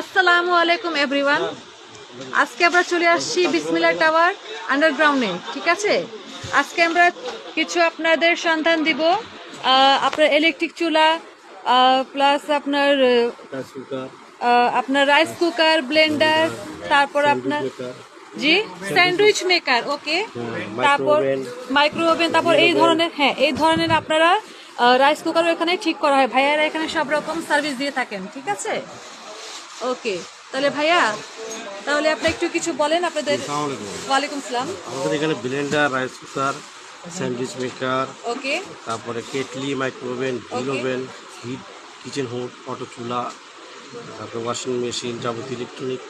আসসালামু আলাইকুম এভরিওয়ান আজকে আমরা চলে আসছি বিসমিল্লা টাওয়ার আন্ডারগ্রাউন্ডে ঠিক আছে? আজকে আমরা কিছু আপনাদের সন্ধান দিব আপনার ইলেকট্রিক চুলা প্লাস আপনার আপনার রাইস কুকার ব্লেন্ডার তারপর আপনার জি স্যান্ডউইচ মেকার ওকে তারপর মাইক্রো ওভেন তারপর এই ধরনের হ্যাঁ এই ধরনের আপনারা রাইস কুকারও এখানে ঠিক করা হয়। ভাইয়ারা এখানে সব রকম সার্ভিস দিয়ে থাকেন ঠিক আছে? ওকে। তাহলে ভাইয়া তাহলে আপনি একটু কিছু বলেন আপনাদের। ওয়ালাইকুম সালাম। আমাদের এখানে blender rice cooker sandwich maker okay. তারপরে kettle micro oven hill oven heat kitchen hood auto চুলা তারপরে ওয়াশিং মেশিন যাবতীয় ইলেকট্রনিক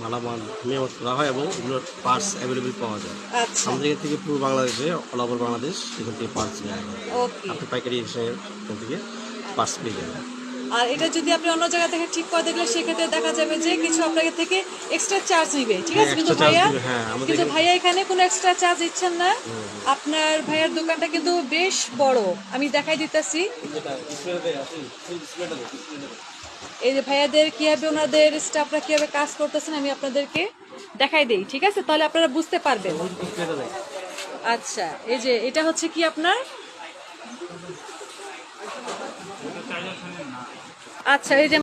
মালামাল মেরামত করা হয় এবং এগুলোর পার্টস অ্যাভেলেবেল পাওয়া যায়। আচ্ছা। আমাদের এখান থেকে পুরো বাংলাদেশে অল ওভার বাংলাদেশ এখান থেকে পার্টস নেওয়া হয়। আপনি পাইকারি হিসেবে এখান থেকে পার্টস পেয়ে যাবেন। আর এটা যদি আপনি অন্য জায়গা থেকে ঠিক করে দেখলে সেক্ষেত্রে দেখা যাবে যে কিছু আপনাকে থেকে এক্সট্রা চার্জ নিবে ঠিক আছে? হ্যাঁ, কিন্তু ভাইয়া হ্যাঁ, আমাদের কিন্তু ভাইয়া এখানে কোনো এক্সট্রা চার্জ দিচ্ছেন না। আপনার ভাইয়ার দোকানটা কিন্তু বেশ বড়। আমি দেখাই দিতেছি। এই যে ভাইয়াদের কীভাবে ওনাদের স্টাফরা কীভাবে কাজ করতেছেন আমি আপনাদেরকে দেখাই দেই ঠিক আছে? তাহলে আপনারা বুঝতে পারবেন। আচ্ছা এই যে এটা হচ্ছে কি আপনার? আচ্ছা এই যে